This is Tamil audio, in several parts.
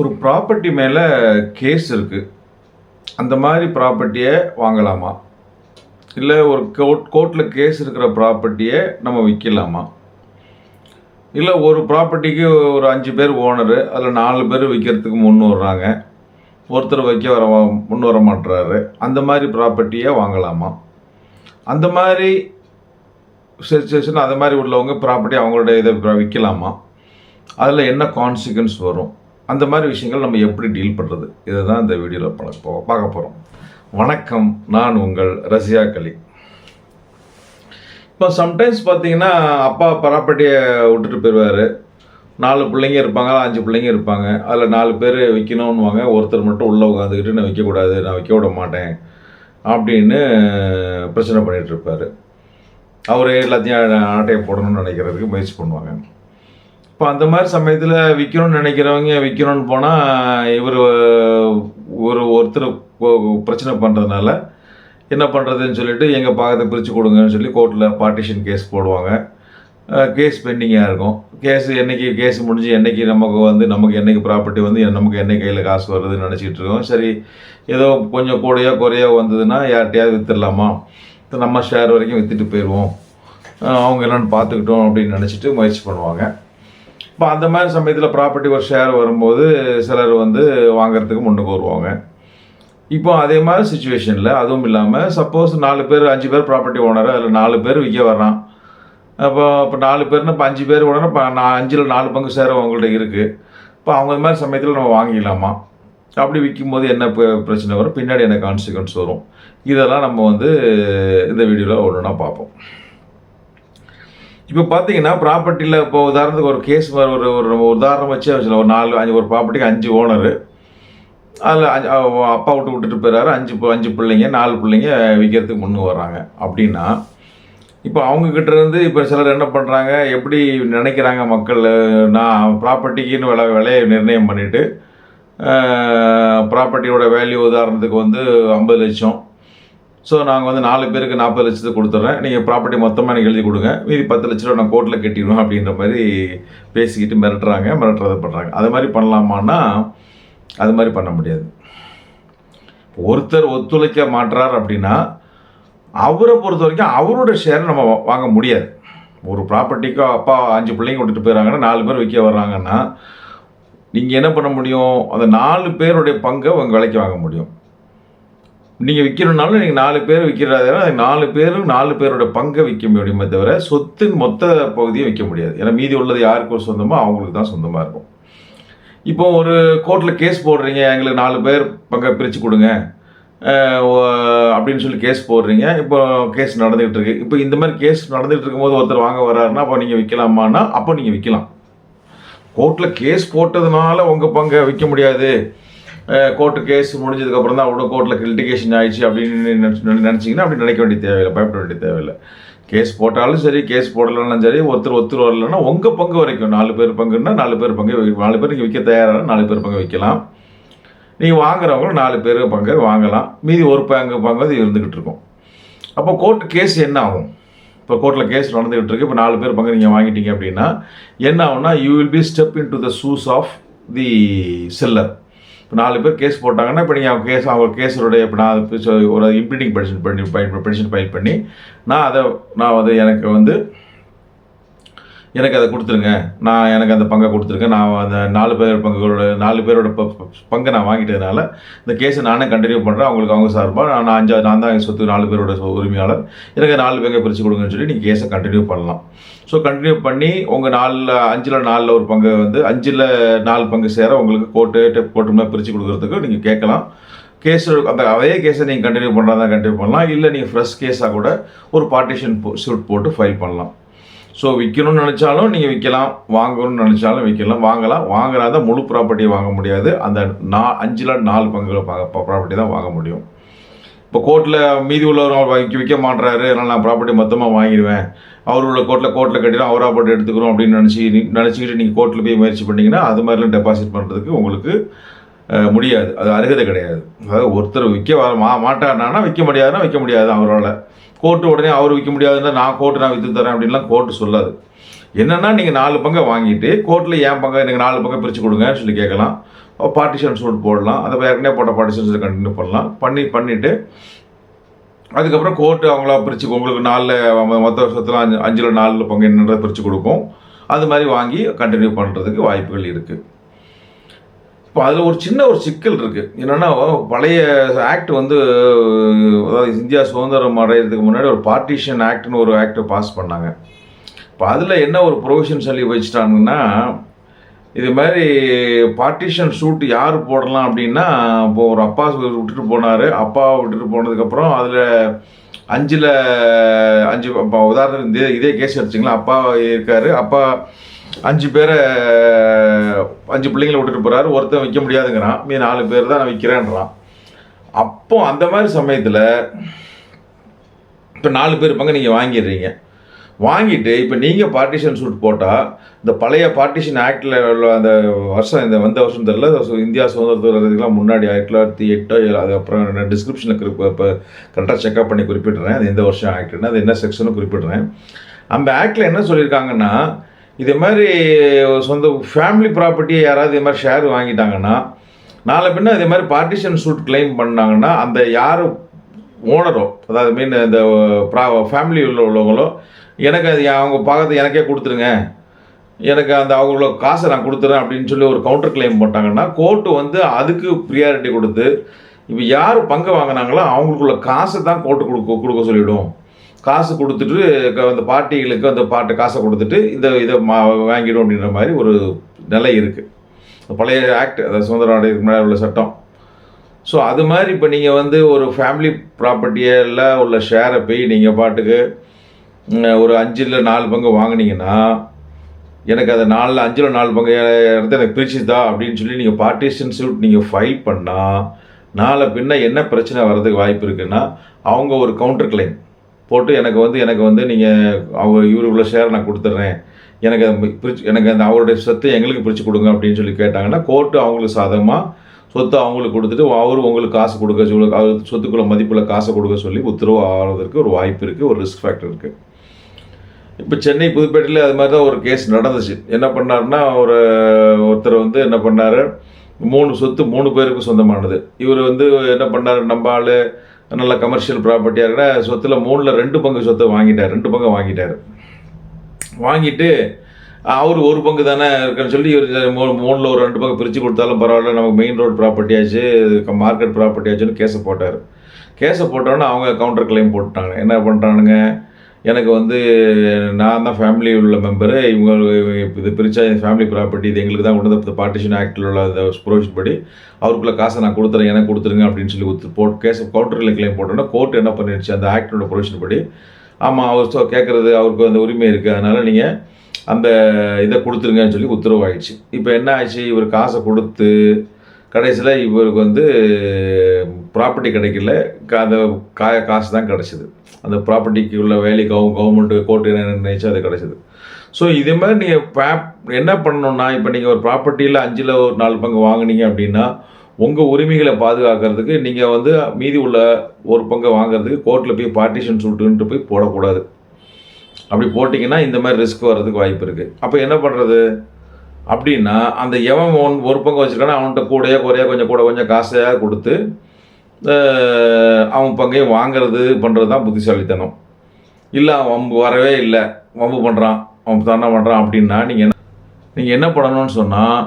ஒரு ப்ராப்பர்ட்டி மேலே கேஸ் இருக்குது அந்த மாதிரி ப்ராப்பர்ட்டியை வாங்கலாமா? இல்லை ஒரு கோர்ட் கோர்ட்டில் கேஸ் இருக்கிற ப்ராப்பர்ட்டியை நம்ம விற்கலாமா இல்லை ஒரு ப்ராப்பர்ட்டிக்கு ஒரு அஞ்சு பேர் ஓனரு அதில் நாலு பேர் விற்கிறதுக்கு முன் வர்றாங்க. ஒருத்தர் வைக்க வர முன் வர மாட்டுறாரு அந்த மாதிரி ப்ராப்பர்ட்டியை வாங்கலாமா? அந்த மாதிரி சுச்சுவேஷன் அந்த மாதிரி உள்ளவங்க ப்ராப்பர்ட்டி அவங்களுடைய இதை விற்கலாமா அதில் என்ன கான்சிக்வன்ஸ் வரும்? அந்த மாதிரி விஷயங்கள் நம்ம எப்படி டீல் பண்ணுறது இதை தான் இந்த வீடியோவில் பார்க்க போ பார்க்க போகிறோம் வணக்கம் நான் உங்கள் ரஷ்யா கலி. இப்போ சம்டைம்ஸ் பார்த்தீங்கன்னா அப்பா பராப்பட்டியை விட்டுட்டு போயிடுவார் நாலு பிள்ளைங்க இருப்பாங்க அஞ்சு பிள்ளைங்க இருப்பாங்க. அதில் நாலு பேர் வைக்கணும்னுவாங்க. ஒருத்தர் மட்டும் உள்ளே உட்காந்துக்கிட்டு நான் விற்கக்கூடாது நான் விற்க விட மாட்டேன். அப்படின்னு பிரச்சனை பண்ணிகிட்ருப்பார் அவரே எல்லாத்தையும் ஆட்டையை போடணும்னு நினைக்கிறதுக்கு முயற்சி பண்ணுவாங்க. இப்போ அந்த மாதிரி சமயத்தில் விற்கணும்னு நினைக்கிறவங்க விற்கணும்னு போனால் இவர் ஒரு ஒருத்தர் பிரச்சனை பண்ணுறதுனால என்ன பண்ணுறதுன்னு சொல்லிட்டு எங்கள் பாகத்தை பிரித்து கொடுங்கன்னு சொல்லி கோர்ட்டில் பார்ட்டிஷன் கேஸ் போடுவாங்க. கேஸ் பெண்டிங்காக இருக்கும். கேஸ் என்னைக்கு கேஸ் முடிஞ்சு என்னைக்கு நமக்கு வந்து நமக்கு என்னைக்கு ப்ராப்பர்ட்டி வந்து நமக்கு என்ன கையில் காசு வருதுன்னு நினச்சிட்டு இருக்கோம். சரி ஏதோ கொஞ்சம் கூடையோ குறையோ வந்ததுன்னா யார்கிட்டயாவது விற்றுடலாமா நம்ம ஷேர் வரைக்கும் விற்றுட்டு போயிடுவோம் அவங்க என்னென்னு பார்த்துக்கிட்டோம் அப்படின்னு நினச்சிட்டு முயற்சி பண்ணுவாங்க. இப்போ அந்த மாதிரி சமயத்தில் ப்ராப்பர்ட்டி ஒரு ஷேர் வரும்போது சிலர் வந்து வாங்குறதுக்கு முன்னுக்கு வருவாங்க. இப்போ அதே மாதிரி சுச்சுவேஷனில் அதுவும் இல்லாமல் சப்போஸ் நாலு பேர் அஞ்சு பேர் ப்ராப்பர்ட்டி ஓனர் அதில் நாலு பேர் விற்க வர்றான். அப்போ இப்போ நாலு பேர்னு இப்போ அஞ்சு பேர் ஓனர் இப்போ நான் அஞ்சில் நாலு பங்கு சேர அவங்கள்ட்ட இருக்குது இப்போ அவங்க மாதிரி சமயத்தில் நம்ம வாங்கிக்கலாமா அப்படி விற்கும் போது என்ன பிரச்சனை வரும்? பின்னாடி என்ன கான்சிக்வன்ஸ் வரும்? இதெல்லாம் நம்ம வந்து இந்த வீடியோவில் ஒன்றுனா பார்ப்போம். இப்போ பார்த்தீங்கன்னா ப்ராப்பர்ட்டியில் இப்போ உதாரணத்துக்கு ஒரு கேஸ் ஒரு ஒரு ஒரு உதாரணம் வச்சு வச்சுக்கலாம் ஒரு நாலு அஞ்சு ஒரு ப்ராப்பர்ட்டிக்கு அஞ்சு ஓனரு அதில் அஞ்சு அப்பா விட்டு விட்டுட்டு போயிறாரு. அஞ்சு அஞ்சு பிள்ளைங்க நாலு பிள்ளைங்க விற்கிறதுக்கு முன்னு வர்றாங்க. அப்படின்னா இப்போ அவங்கக்கிட்ட இருந்து இப்போ சிலர் என்ன பண்ணுறாங்க எப்படி நினைக்கிறாங்க மக்கள்? நான் ப்ராப்பர்ட்டிக்குன்னு விலை விலையை நிர்ணயம் பண்ணிவிட்டு ப்ராப்பர்ட்டியோட வேல்யூ உதாரணத்துக்கு வந்து ஐம்பது லட்சம். ஸோ நாங்கள் வந்து நாலு பேருக்கு நாற்பது லட்சத்துக்கு கொடுத்துட்றேன் நீங்கள் ப்ராப்பர்ட்டி மொத்தமாக எனக்கு எழுதி கொடுங்க. மீதி பத்து லட்ச ரூபா நான் கோர்ட்டில் கட்டிடுவேன் அப்படின்ற மாதிரி பேசிக்கிட்டு மிரட்டுறாங்க மிரட்டுறதை பண்ணுறாங்க அது மாதிரி பண்ணலாமான்னா அது மாதிரி பண்ண முடியாது. ஒருத்தர் ஒத்துழைக்க மாட்டுறார் அப்படின்னா அவரை பொறுத்த வரைக்கும் அவரோட ஷேர் நம்ம வாங்க முடியாது. ஒரு ப்ராப்பர்ட்டிக்கு அப்பா அஞ்சு பிள்ளைங்க விட்டுட்டு போயிடறாங்கன்னா நாலு பேர் விற்க வர்றாங்கன்னா நீங்கள் என்ன பண்ண முடியும்? அந்த நாலு பேருடைய பங்கை உங்கள் விலைக்கு வாங்க முடியும். நீங்கள் விற்கணுன்னாலும் நீங்கள் நாலு பேர் விற்கிறதால அது நாலு பேரும் நாலு பேரோட பங்கை விற்க முடியுமே தவிர சொத்தின் மொத்த பகுதியை விற்க முடியாது. ஏன்னா மீதி உள்ளது யாருக்கு சொந்தமோ அவங்களுக்கு தான் சொந்தமாக இருக்கும். இப்போ ஒரு கோர்ட்டில் கேஸ் போடுறீங்க எங்களுக்கு நாலு பேர் பங்கை பிரித்து கொடுங்க. அப்படின்னு சொல்லி கேஸ் போடுறீங்க. இப்போ கேஸ் நடந்துகிட்டு இருக்கு. இப்போ இந்த மாதிரி கேஸ் நடந்துகிட்டு இருக்கும்போது ஒருத்தர் வாங்க வர்றாருன்னா அப்போ நீங்கள் விற்கலாமான்னா அப்போ நீங்கள் விற்கலாம் கோர்ட்டில் கேஸ் போட்டதுனால உங்கள் பங்கை விற்க முடியாது. கோர்ட்டு கேஸ் முடிஞ்சதுக்கப்புறம் தான் அவ்வளோ கோர்ட்டில் லிட்டிகேஷன் ஆயிடுச்சு அப்படின்னு நினச்சி நினச்சிங்கன்னா அப்படி நினைக்க வேண்டிய தேவையில்லை பயப்பட வேண்டிய தேவையில்லை. கேஸ் போட்டாலும் சரி கேஸ் போடலனாலும் சரி ஒருத்தர் ஒருத்தர் வரலன்னா உங்கள் பங்கு வரைக்கும் நாலு பேர் பங்குன்னா நாலு பேர் பங்கு நாலு பேர் நீங்கள் விற்க தயாராக நாலு பேர் பங்கு விற்கலாம் நீங்கள் வாங்குறவங்களும் நாலு பேர் பங்கு வாங்கலாம். மீதி ஒரு பங்கு பங்கு அது இருந்துக்கிட்டு இருக்கும். அப்போ கோர்ட்டு கேஸ் என்ன ஆகும்? இப்போ கோர்ட்டில் கேஸ் நடந்துகிட்டு இருக்கு. இப்போ நாலு பேர் பங்கு நீங்கள் வாங்கிட்டீங்க அப்படின்னா என்ன ஆகும்னா you will be step into the shoes of the seller இப்போ நாலு பேர் கேஸ் போட்டாங்கன்னா இப்போ நீங்கள் அவங்க கேஸ் அவங்க கேஸருடைய இப்போ நான் ஒரு இம்ப்ளீடிங் பெடிஷன் பண்ணி பெடிஷன் ஃபைல் பண்ணி நான் அதை நான் அதை எனக்கு வந்து எனக்கு அதை கொடுத்துருங்க. நான் எனக்கு அந்த பங்கை கொடுத்துருங்க. நான் அந்த நாலு பேர் பங்குகளோட நாலு பேரோட ப- பங்கை நான் வாங்கிட்டதுனால இந்த கேஸை நானே கண்டினியூ பண்ணுறேன் அவங்களுக்கு அவங்க சார்பாக நான் அஞ்சா நான் தான் சொத்து நாலு பேரோட உரிமையாளர். எனக்கு நாலு பங்கை பிரித்து கொடுங்கன்னு சொல்லி நீங்கள் கேஸை கண்டினியூ பண்ணலாம். ஸோ கண்டினியூ பண்ணி உங்கள் நாலில் அஞ்சில் நாலில் ஒரு பங்கு வந்து அஞ்சில் நாலு பங்கு சேர உங்களுக்கு கோர்ட்டு கோர்ட்டுமே பிரித்து கொடுக்குறதுக்கு நீங்கள் கேட்கலாம். கேஸ் அந்த அதே கேஸை நீங்கள் கண்டினியூ பண்ணுறதா கண்டினியூ பண்ணலாம். இல்லை நீங்கள் ஃப்ரெஷ் கேஸாக கூட ஒரு பார்ட்டிஷன் சூட் போட்டு ஃபைல் பண்ணலாம். ஸோ விற்கணும்னு நினச்சாலும் நீங்கள் விற்கலாம் வாங்கணும்னு நினச்சாலும் விற்கலாம் வாங்கலாம். வாங்கினா தான் முழு ப்ராப்பர்ட்டியை வாங்க முடியாது. அந்த நா அஞ்சில் நாலு பங்குல ப்ராப்பர்ட்டி தான் வாங்க முடியும். இப்போ கோர்ட்டில் மீதி உள்ளவர் அவர் விற்க விற்க மாட்டுறாரு அதனால் நான் ப்ராப்பர்ட்டி மொத்தமாக வாங்கிடுவேன். அவரோட கோர்ட்டில் கோர்ட்டில் கட்டிடும் அவராக போட்டு எடுத்துக்கிறோம் அப்படின்னு நினச்சி நினச்சிக்கிட்டு நீங்கள் கோர்ட்டில் போய் முயற்சி பண்ணிங்கன்னா அது மாதிரிலாம் டெபாசிட் பண்ணுறதுக்கு உங்களுக்கு முடியாது. அது அருகதை கிடையாது. அதாவது ஒருத்தர் விற்க வர மா மாட்டாருனா விற்க முடியாதுன்னா விற்க முடியாது அவரால். கோர்ட்டு உடனே அவர் விற்க முடியாதுன்னா நான் கோர்ட்டு நான் விற்று தரேன் அப்படின்லாம் கோர்ட்டு சொல்லாது. என்னன்னா நீங்கள் நாலு பங்கை வாங்கிட்டு கோர்ட்டில் ஏன் பங்கை எனக்கு நாலு பங்கை பிரித்து கொடுங்கன்னு சொல்லி கேட்கலாம். பார்ட்டிஷன் சூட் போடலாம். அதை ஏற்கனவே போட்ட பார்ட்டிஷன்ஸை கண்டினியூ பண்ணலாம். பண்ணி பண்ணிவிட்டு அதுக்கப்புறம் கோர்ட்டு அவங்களா பிரித்து உங்களுக்கு நாலில் மொத்த வருஷத்தில் அஞ்சு அஞ்சில் நாலில் பங்கு என்னன்றதை பிரித்து கொடுக்கும். அது மாதிரி வாங்கி கண்டினியூ பண்ணுறதுக்கு வாய்ப்புகள் இருக்குது இப்போ அதில் ஒரு சின்ன ஒரு சிக்கல் இருக்குது என்னென்னா பழைய ஆக்ட் வந்து அதாவது இந்தியா சுதந்திரம் அடையிறதுக்கு முன்னாடி ஒரு பார்ட்டிஷன் ஆக்ட்னு ஒரு ஆக்டை பாஸ் பண்ணாங்க. இப்போ அதில் என்ன ஒரு ப்ரொவிஷன் சொல்லி வச்சுட்டாங்கன்னா இது மாதிரி பார்ட்டிஷன் ஷூட் யார் போடலாம் அப்படின்னா இப்போ ஒரு அப்பா விட்டுட்டு போனார். அப்பா விட்டுட்டு போனதுக்கப்புறம் அதில் அஞ்சில் அஞ்சு இப்போ உதாரணத்துக்கு இதே இதே கேஸ் எடுச்சிங்களா அப்பா இருக்கார். அப்பா அஞ்சு பேரை அஞ்சு பிள்ளைங்களை விட்டுட்டு போகிறாரு ஒருத்தன் வைக்க முடியாதுங்கிறான். மீ நாலு பேர் தான் நான் விற்கிறேன்றான் அப்போ அந்த மாதிரி சமயத்தில் இப்போ நாலு பேர் பங்கு நீங்கள் வாங்கிடுறீங்க. வாங்கிட்டு இப்போ நீங்கள் பார்ட்டிஷன் சூட் போட்டால் இந்த பழைய பார்ட்டிஷன் ஆக்டில் உள்ள அந்த வருஷம் இந்த வந்த வருஷம் தெரியல இந்தியா சுதந்திரத்துலாம் முன்னாடி ஆயிரத்தி தொள்ளாயிரத்தி எட்டோ ஏழு அது அப்புறம் நான் டிஸ்கிரிப்ஷனில் குறிப்பு இப்போ கரெக்டாக செக்அப் பண்ணி குறிப்பிட்றேன். அது எந்த வருஷம் ஆக்டுன்னு அது என்ன செக்ஷனும் குறிப்பிடுறேன். அந்த ஆக்டில் என்ன சொல்லியிருக்காங்கன்னா இதே மாதிரி சொந்த ஃபேமிலி ப்ராப்பர்ட்டியை யாராவது இது மாதிரி ஷேர் வாங்கிட்டாங்கன்னா நாளை பின்ன இதே மாதிரி பார்ட்டிஷன் சூட் கிளைம் பண்ணாங்கன்னா அந்த யார் ஓனரோ அதாவது மீன் இந்த ப்ரா ஃபேமிலி உள்ள உள்ளவங்களோ எனக்கு அது அவங்க பார்க்கறது எனக்கே கொடுத்துருங்க. எனக்கு அந்த அவங்களோட காசை நான் கொடுத்துறேன் அப்படின்னு சொல்லி ஒரு கவுண்டர் கிளைம் போட்டாங்கன்னா கோர்ட்டு வந்து அதுக்கு ப்ரியாரிட்டி கொடுத்து இப்போ யார் பங்கு வாங்கினாங்களோ அவங்களுக்குள்ள காசை தான் கோர்ட்டு கொடுக்க கொடுக்க சொல்லிவிடும் காசு கொடுத்துட்டு அந்த பார்ட்டிகளுக்கு அந்த பாட்டு காசை கொடுத்துட்டு இந்த இதை மா வாங்கிடும் அப்படின்ற மாதிரி ஒரு நிலை இருக்குது பழைய ஆக்ட் அதாவது சுதந்திர நாடுக்கு முன்னாடி உள்ள சட்டம். ஸோ அது மாதிரி இப்போ நீங்கள் வந்து ஒரு ஃபேமிலி ப்ராப்பர்ட்டியில் உள்ள ஷேரை போய் நீங்கள் பாட்டுக்கு ஒரு அஞ்சில் நாலு பங்கு வாங்குனீங்கன்னா எனக்கு அதை நாலில் அஞ்சில் நாலு பங்கு இடத்த எனக்கு பிரிச்சுதா அப்படின்னு சொல்லி நீங்கள் பார்ட்டிஷன் சூட் நீங்கள் ஃபைல் பண்ணால் நாளை பின்ன என்ன பிரச்சனை வர்றதுக்கு வாய்ப்பு இருக்குன்னா அவங்க ஒரு கவுண்டர் கிளைம் போட்டு எனக்கு வந்து எனக்கு வந்து நீங்கள் அவங்க இவரு இவ்வளோ ஷேர் நான் கொடுத்துட்றேன் எனக்கு பிரிச்சு எனக்கு அந்த அவருடைய சொத்தை எங்களுக்கு பிரித்து கொடுங்க அப்படின்னு சொல்லி கேட்டாங்கன்னா கோர்ட்டு அவங்களுக்கு சாதகமாக சொத்தை அவங்களுக்கு கொடுத்துட்டு அவர் உங்களுக்கு காசு கொடுக்க சொல்லி அவர் சொத்துக்குள்ள மதிப்பில் காசை கொடுக்க சொல்லி உத்தரவு ஆகிறதுக்கு ஒரு வாய்ப்பு இருக்குது ஒரு ரிஸ்க் ஃபேக்டர் இருக்குது இப்போ சென்னை புதுப்பேட்டையில் அது மாதிரி தான் ஒரு கேஸ் நடந்துச்சு. என்ன பண்ணாருன்னா ஒரு ஒருத்தர் வந்து என்ன பண்ணார் மூணு சொத்து மூணு பேருக்கு சொந்தமானது. இவர் வந்து என்ன பண்ணார் நம்ம ஆள் நல்ல கமர்ஷியல் ப்ராப்பர்ட்டியாக இருக்கிற சொத்தில் மூணில் ரெண்டு பங்கு சொத்தை வாங்கிட்டார். ரெண்டு பங்கு வாங்கிட்டார். வாங்கிட்டு அவர் ஒரு பங்கு தானே இருக்குன்னு சொல்லி இவர் மூ மூணில் ஒரு ரெண்டு பங்கு பிரித்து கொடுத்தாலும் பரவாயில்ல நமக்கு மெயின் ரோட் ப்ராப்பர்ட்டி ஆச்சு மார்க்கெட் ப்ராப்பர்ட்டி ஆச்சுன்னு கேஸை போட்டார். கேஸை போட்டோன்னே அவங்க கவுண்டர் கிளைம் போட்டுட்டாங்க. என்ன பண்ணுறானுங்க எனக்கு வந்து நான் தான் ஃபேமிலி உள்ள மெம்பரு இவங்க இது பிரித்தா ஃபேமிலி ப்ராப்பர்ட்டி இது எங்களுக்கு தான் கொண்டு வந்து பார்ட்டிஷன் ஆக்டில் உள்ள அந்த ப்ரொவிஷன் படி அவருக்குள்ள காசை நான் கொடுத்துறேன் எனக்கு கொடுத்துருங்க அப்படின்னு சொல்லி ஒத்து போட் கேஸ் கவுண்டரில் கிளைம் போட்டோன்னா கோர்ட் என்ன பண்ணிடுச்சு? அந்த ஆக்டோட ப்ரொவிஷன் படி. ஆமாம் அவர் கேட்குறது அவருக்கு அந்த உரிமை இருக்குது அதனால் நீங்கள் அந்த இதை கொடுத்துருங்கன்னு சொல்லி உத்தரவாயிடுச்சு இப்போ என்ன ஆச்சு? இவர் காசை கொடுத்து கடைசியில் இவருக்கு வந்து ப்ராப்பர்ட்டி கிடைக்கல கா- அந்த கா காசு தான் கிடச்சிது. அந்த ப்ராப்பர்ட்டிக்கு உள்ள வேலைக்கு கவு கவர்மெண்ட்டு கோர்ட்டு என்ன நினைச்சு அது கிடச்சிது. ஸோ இதே மாதிரி நீங்கள் பேப் என்ன பண்ணணும்னா இப்போ நீங்கள் ஒரு ப்ராப்பர்ட்டியில் அஞ்சில் ஒரு நாலு பங்கு வாங்குனீங்க அப்படின்னா உங்கள் உரிமைகளை பாதுகாக்கிறதுக்கு நீங்கள் வந்து மீதி உள்ள ஒரு பங்கை வாங்குறதுக்கு கோர்ட்டில் போய் பார்ட்டிஷன் சுட்டுன்ட்டு போய் போடக்கூடாது. அப்படி போட்டிங்கன்னா இந்த மாதிரி ரிஸ்க் வர்றதுக்கு வாய்ப்பு இருக்குது அப்போ என்ன பண்ணுறது அப்படின்னா அந்த எவன் ஒன் ஒரு பங்கு வச்சுருக்கானா அவன்கிட்ட கூடயே குறையா கொஞ்சம் கூட கொஞ்சம் காசையாக கொடுத்து அவன் பங்கையும் வாங்குறது பண்ணுறது தான் புத்திசாலித்தனம். இல்லை அவன் வம்பு வரவே இல்லை. வம்பு பண்ணுறான் அவன் தானே பண்ணுறான் அப்படின்னா நீங்கள் என்ன நீங்கள் என்ன பண்ணணும்னு சொன்னால்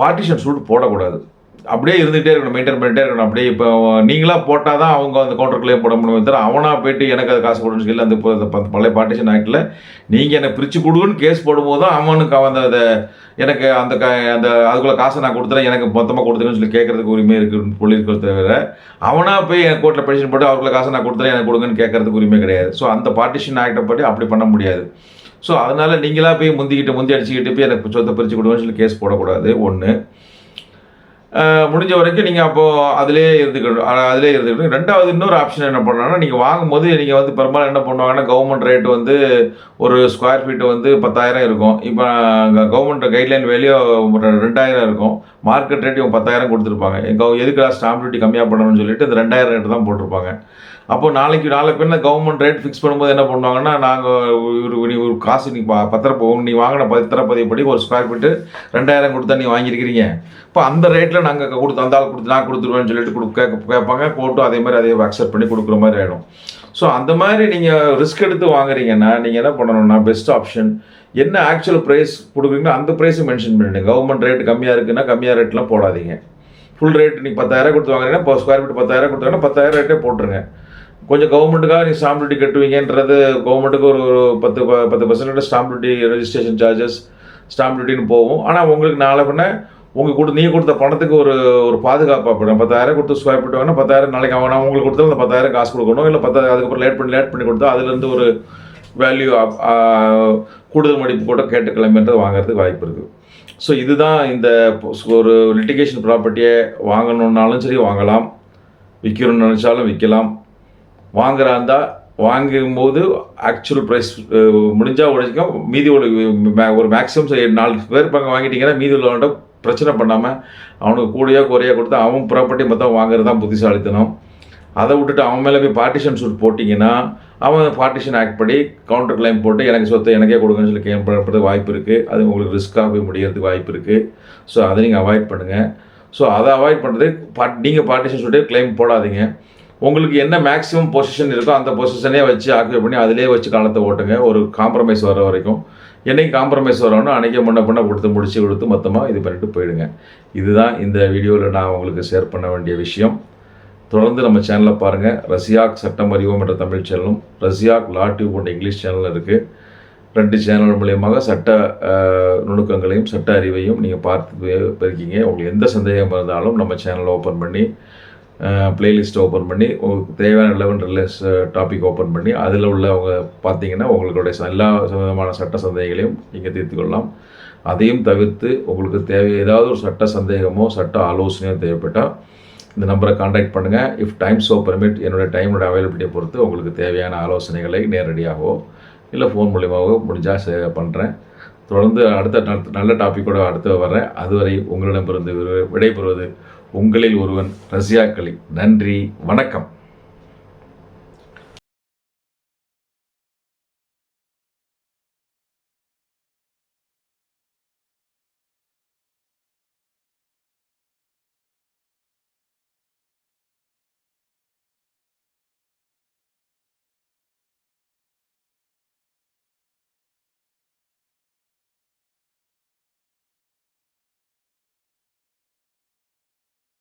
பார்ட்டிஷன் சூட் போடக்கூடாது. அப்படியே இருந்துகிட்டே இருக்கணும் மெயின்டைன் பண்ணிட்டே இருக்கணும். அப்படியே இப்போ நீங்களாக போட்டால் தான் அவங்க அந்த கவுண்டர் போட முடியும் தவிர அவனாக போயிட்டு எனக்கு அது காசு கொடுன்னு சொல்லி அந்த பழைய பார்ட்டிஷன் ஆக்டில் நீங்கள் எனக்கு பிரித்து கொடுக்குன்னு கேஸ் போடும்போது தான் அவனுக்கு அவன் அந்த எனக்கு அந்த க அந்த அதுக்குள்ள காசை நான் கொடுத்துறேன் எனக்கு மொத்தமாக கொடுத்துருன்னு சொல்லி கேட்கறதுக்கு உரிமை இருக்குன்னு சொல்லியிருக்கிறத தவிர அவனாக போய் என் கோர்ட்டில் பெட்டிஷன் போட்டு அவருக்குள்ள காசை நான் கொடுத்துறேன் எனக்கு கொடுங்கன்னு கேட்கறதுக்கு உரிமை கிடையாது. ஸோ அந்த பார்ட்டிஷன் ஆக்டை படி அப்படி பண்ண முடியாது. ஸோ அதனால் நீங்களாக போய் முந்திக்கிட்டு முந்தி அடிச்சுக்கிட்டு போய் எனக்கு சொத்தை பிரித்து கொடுங்கன்னு சொல்லி கேஸ் போடக்கூடாது. ஒன்று முடிஞ்ச வரைக்கும் நீங்கள் அப்போது அதிலே இருந்துக்கணும். அதிலே இருந்துக்கணும். ரெண்டாவது இன்னொரு ஆப்ஷன் என்ன பண்ணலாம்னா நீங்கள் வாங்கும்போது நீங்கள் வந்து பெரும்பாலும் என்ன பண்ணுவாங்கன்னா கவர்மெண்ட் ரேட் வந்து ஒரு ஸ்கொயர் ஃபீட்டு வந்து பத்தாயிரம் இருக்கும். இப்போ கவர்மெண்ட் கைட்லைன் வேல்யூ ரெண்டாயிரம் இருக்கும். மார்க்கெட் ரேட் இவங்க பத்தாயிரம் கொடுத்துருப்பாங்க. எங்க எதுக்குடா ஸ்டாம்ப் டியூட்டி கம்மியாக பண்ணணும்னு சொல்லிட்டு இந்த ரெண்டாயிரம் ரேட்டு தான் போட்டிருப்பாங்க. அப்போ நாளைக்கு நாளை பின்ன கவர்மெண்ட் ரேட் ஃபிக்ஸ் பண்ணும்போது என்ன பண்ணுவாங்கன்னா நாங்கள் ஒரு நீ ஒரு காசு நீ ப- பத்திரப்போ நீ வாங்கின பத்திரப்பதிவுப்படி ஒரு ஸ்கொயர் ஃபீட்டு ரெண்டாயிரம் கொடுத்தா நீ வாங்கியிருக்கிறீங்க இப்போ அந்த ரேட்டில் நாங்கள் கொடுத்து அந்த ஆள் கொடுத்து நான் கொடுத்துருவேன்னு சொல்லிட்டு கொடு கேட்க கேட்பாங்க. கோர்ட்டும் அதே மாதிரி அதே அக்செப்ட் பண்ணி கொடுக்குற மாதிரி ஆகிடும் ஸோ அந்த மாதிரி நீங்கள் ரிஸ்க் எடுத்து வாங்குறீங்கன்னா நீங்கள் என்ன பண்ணணும்னா பெஸ்ட் ஆப்ஷன் என்ன ஆக்சுவல் ப்ரைஸ் கொடுக்குறீங்களோ அந்த ப்ரைஸும் மென்ஷன் பண்ணிடுங்க. கவர்மெண்ட் ரேட் கம்மியாக இருக்குன்னா கம்மியாக ரேட்லாம் போடாதீங்க. ஃபுல் ரேட் நீங்கள் பத்தாயிரம் கொடுத்து வாங்குறீங்கன்னா இப்போ ஸ்கொயர் ஃபீட் பத்தாயிரம் கொடுத்தாங்கன்னா பத்தாயிரம் ரேட்டே போட்டுருங்க. கொஞ்சம் கவர்மெண்ட்டுக்காக நீ ஸ்டாம்ப் டியூட்டி கட்டுவீங்கன்றது கவர்மெண்ட்டுக்கு ஒரு ஒரு பத்து ப- பத்து percentage stamp duty registration charges stamp டியூட்டின்னு போகும். ஆனால் உங்களுக்கு நாளை பின்ன உங்களுக்கு கொடு நீ கொடுத்த பணத்துக்கு ஒரு ஒரு பாதுகாப்பு அப்படி பத்தாயிரம் கொடுத்து ஸ்கொயர் ஃபீட் பத்தாயிரம் நாளைக்கு அவன் உங்களுக்கு கொடுத்தா அந்த பத்தாயிரம் காசு கொடுக்கணும். இல்லை பத்தாயிரம் அதுக்கப்புறம் லேட் பண்ணி லேட் பண்ணி கொடுத்தா அதுலேருந்து ஒரு வேல்யூ கூடுதல் மதிப்பு கூட கேட்டு கிளம்பின்றது வாங்குறதுக்கு வாய்ப்பு இருக்குது ஸோ இதுதான் இந்த ஒரு லிட்டிகேஷன் ப்ராப்பர்ட்டியை வாங்கணுன்னாலும் சரி வாங்கலாம். விற்கணும்னு நினச்சாலும் விற்கலாம் வாங்குறா இருந்தால் வாங்கும்போது ஆக்சுவல் ப்ரைஸ் முடிஞ்சால் உடைச்சிக்கும் மீதி ஒரு மே- ஒரு மேக்ஸிமம் சரி நாலு பேர் பக்கம் வாங்கிட்டீங்கன்னா மீதி உள்ளவன்ட்ட பிரச்சனை பண்ணாமல் அவனுக்கு கூடையோ குறையோ கொடுத்து அவன் ப்ராப்பர்ட்டி மொத்தம் வாங்குறது தான் புத்திசாலித்தனம். அதை விட்டுட்டு அவன் மேலே போய் பார்ட்டிஷன் சூட் போட்டிங்கன்னா அவன் பார்ட்டிஷன் ஆக்ட் படி கவுண்டர் கிளைம் போட்டு எனக்கு சொத்தை எனக்கே கொடுங்கன்னு சொல்லி கிளைம் பண்ணுறதுக்கு வாய்ப்பு இருக்குது அது உங்களுக்கு ரிஸ்க்காக போய் முடியறதுக்கு வாய்ப்பு இருக்குது ஸோ அதை நீங்கள் அவாய்ட் பண்ணுங்கள் ஸோ அதை அவாய்ட் பண்ணுறது பார்ட் நீங்கள் பார்ட்டிஷன் சொல்லிட்டு கிளைம் போடாதீங்க. உங்களுக்கு என்ன மேக்ஸிமம் பொசிஷன் இருக்கோ அந்த பொசிஷனே வச்சு ஆக்குபை பண்ணி அதிலே வச்சு காலத்தை ஓட்டுங்க. ஒரு காம்ப்ரமைஸ் வர வரைக்கும். என்னைக்கு காம்ப்ரமைஸ் வரணும் அன்றைக்கே முன்ன பண்ண கொடுத்து முடிச்சு கொடுத்து மொத்தமாக இது பண்ணிட்டு போயிடுங்க. இதுதான் இந்த வீடியோவில் நான் உங்களுக்கு ஷேர் பண்ண வேண்டிய விஷயம். தொடர்ந்து நம்ம சேனலை பாருங்கள் ரஷ்யாக் சட்டம் அறிவோம் என்ற தமிழ் சேனலும் ரஷ்யாக் லா டியூப் போன்ற இங்கிலீஷ் சேனலும் இருக்குது ரெண்டு சேனல் மூலியமாக சட்ட நுணுக்கங்களையும் சட்ட அறிவையும் நீங்கள் பார்த்து இருக்கீங்க உங்களுக்கு எந்த சந்தேகம் இருந்தாலும் நம்ம சேனலை ஓப்பன் பண்ணி பிளேலிஸ்ட்டை ஓப்பன் பண்ணி உங்களுக்கு தேவையான லெவன் ரிலேஸ் டாபிக் ஓப்பன் பண்ணி அதில் உள்ளவங்க பார்த்தீங்கன்னா உங்களுடைய எல்லா விதமான சட்ட சந்தேகங்களையும் நீங்கள் தீர்த்து கொள்ளலாம். அதையும் தவிர்த்து உங்களுக்கு தேவை ஏதாவது ஒரு சட்ட சந்தேகமோ சட்ட ஆலோசனையோ தேவைப்பட்டால் இந்த நம்பரை காண்டாக்ட் பண்ணுங்கள் இஃப் டைம் ஸோ பெர்மிட் என்னுடைய டைமோட அவைலபிலிட்டியை பொறுத்து உங்களுக்கு தேவையான ஆலோசனைகளை நேரடியாகவோ இல்லை ஃபோன் மூலியமாகவோ முடிஞ்சால் பண்ணுறேன் தொடர்ந்து அடுத்த நல்ல- டாப்பிக்கோடு அடுத்து வர்றேன். அதுவரை உங்களிடமிருந்து விடை- விடைபெறுவது உங்களில் ஒருவன் ரஷ்யாக்களி நன்றி வணக்கம்.